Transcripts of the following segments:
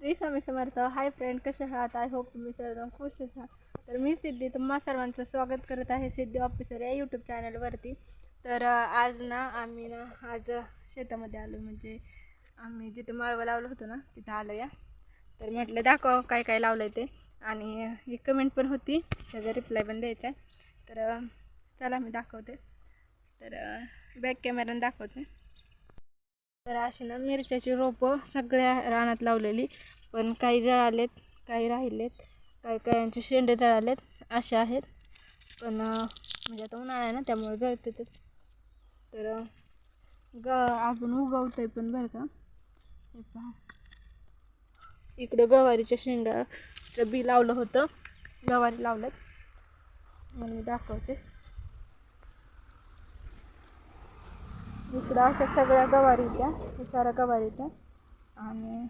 Shri Swami Samarth. Hi friend कसे आहात? I hope तुम्ही सर्वजण खुश आहात तर मी सिद्धी तुम्हा सर्वांचं स्वागत करत आहे सिद्धी ऑफिसर या यूट्यूब चॅनलवरती तर आज ना आम्ही ना आज शेतामध्ये आलो. म्हणजे आम्ही जिथं माळवं लावलं होतं ना तिथं आलो या. तर म्हटलं दाखव काय काय लावलं आहे ते. आणि एक कमेंट पण होती त्याचा रिप्लाय पण द्यायचा आहे. तर चला मी दाखवते. तर बॅक कॅमेऱ्यानं दाखवते. तर अशी ना मिरच्याची रोपं सगळ्या रानात लावलेली. पण काही जळालेत काही राहिलेत काही काहींचे शेंडे जळालेत असे आहेत. पण म्हणजे आता उन्हाळा आहे ना त्यामुळे जळते तर ग अजून उगवतंय पण बरं का. हे पहा. इकडं गवारीच्या शेंगाचं बी लावलं होतं. गवारी लावलं म्हणून मी दाखवते. इकडं अशा सगळ्या गवारी त्या साऱ्या गवारी त्या आणि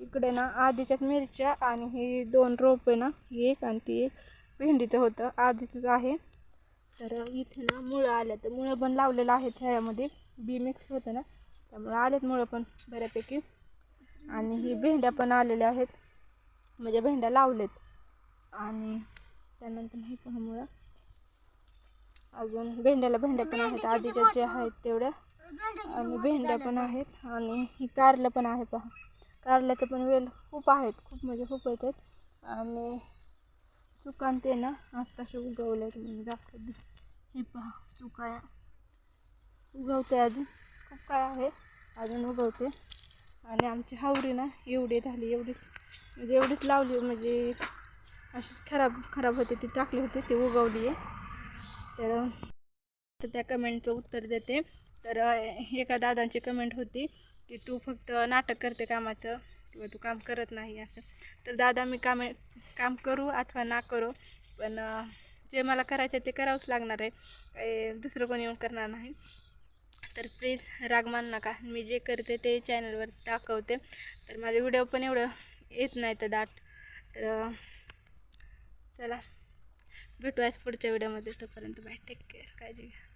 इकडे ना आधीच्याच मिरच्या आणि ही दोन रोपे ना ही एक आणि ती एक भेंडीचं होतं आधीचंच आहे. तर इथे ना मुळं आल्या तर मुळं पण लावलेलं आहेत ह्यामध्ये बी मिक्स होतं ना त्यामुळे आलेत मुळं पण बऱ्यापैकी. आणि ही भेंड्या पण आलेल्या आहेत म्हणजे भेंड्या लावलेत. आणि त्यानंतर हे पण मुळं. अजून भेंड्याला भेंड्या पण आहेत आधीच्या जे आहेत तेवढ्या. आणि भेंड्या पण आहेत आणि ही कारलं पण आहे पहा. कारल्याचं पण वेल खूप आहेत खूप म्हणजे खूप येतात आणि चुकान ते ना आत्ताशे उगवले आहेत म्हणजे दाखवते हे पहा चुका उगवते अजून. खूप काय आहे अजून उगवते. आणि आमची हावरी ना एवढी झाली एवढीच. म्हणजे एवढीच लावली म्हणजे अशीच खराब खराब होते ती टाकली होती ती उगवली आहे. तर त्या कमेंटचं उत्तर देते. तर एका दादांची कमेंट होती की तू फक्त नाटक करते कामाचं किंवा तू काम करत नाही असं. तर दादा मी कामे काम करू अथवा ना करू पण जे मला करायचं आहे ते करावंच लागणार आहे. काही दुसरं कोणी येऊन करणार नाही. तर प्लीज राग मान नका. मी जे करते ते चॅनलवर दाखवते. तर माझे व्हिडिओ पण एवढं येत नाही तर दाट. तर चला. भेटू आज पुढच्या व्हिडिओमध्ये तोपर्यंत बाय. टेक केअर काळजी घ्या.